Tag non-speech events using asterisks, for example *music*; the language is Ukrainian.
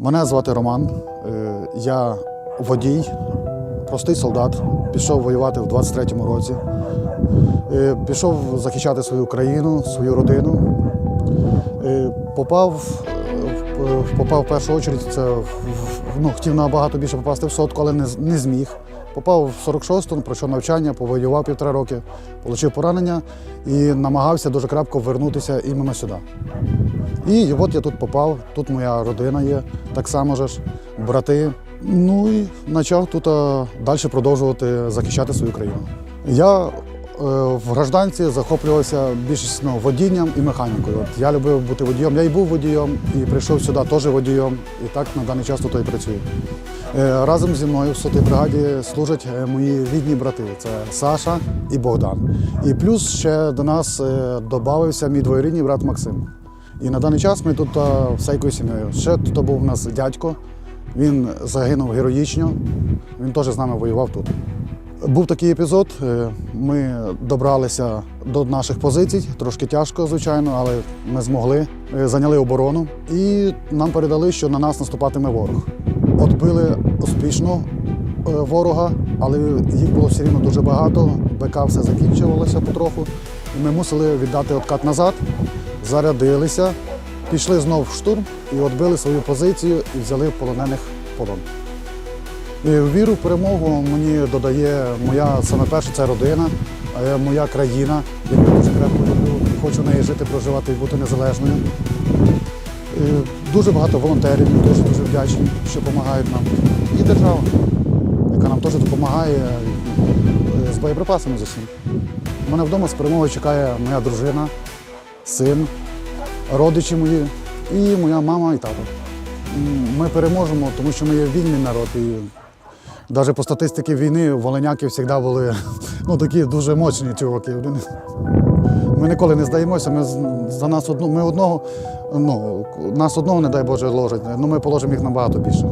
Мене звати Роман. Е, Я водій, простий солдат. Пішов воювати в 23-му році. Е, Пішов захищати свою країну, свою родину. Е, Попав, попав в першу чергу, це ну, хотів набагато більше попасти в сотку, але не, не зміг. Попав в 46-ту, пройшов навчання, повоював півтора роки, отримав поранення і намагався дуже крепко вернутися іменно сюди. І от я тут попав, тут моя родина є, так само ж, брати. Ну і почав тут далі продовжувати захищати свою країну. Я е, в гражданці захоплювався більш ну, водінням і механікою. От я любив бути водієм. Я і був водієм, і прийшов сюди теж водієм, і так на даний час тут і працюю. Е, Разом зі мною в сотій бригаді служать е, мої рідні брати. Це Саша і Богдан. І плюс ще до нас е, додався мій двоюрідний брат Максим. І на даний час ми тут всякою сім'єю. Ще тут був у нас дядько, він загинув героїчно, він теж з нами воював тут. Був такий епізод. е, Ми добралися до наших позицій, трошки тяжко, звичайно, але ми змогли, е, зайняли оборону і нам передали, що на нас наступатиме ворог. Отбили успішно е, ворога, але їх було все рівно дуже багато. БК все закінчувалося потроху. І ми мусили віддати откат назад, зарядилися, пішли знов в штурм і відбили свою позицію і взяли полонених полон. І віру в перемогу мені додає моя саме перше це родина, моя країна, яку дуже крепко люблю. Хочу в неї жити, проживати і бути незалежною. Е, Дуже багато волонтерів, дуже дуже вдячні, що допомагають нам. І держава, яка нам теж допомагає е, з боєприпасами з усім. У мене вдома з перемогою чекає моя дружина, син, родичі мої і моя мама і тато. Ми переможемо, тому що ми є вільний народ. І навіть по статистиці війни волиняки завжди були *laughs* ну, такі дуже мощні чуваки. Ми ніколи не здаємося. Ми за нас одну, ми одного, ну, нас одного, не дай Боже, ложать. Ну ми положимо їх набагато більше.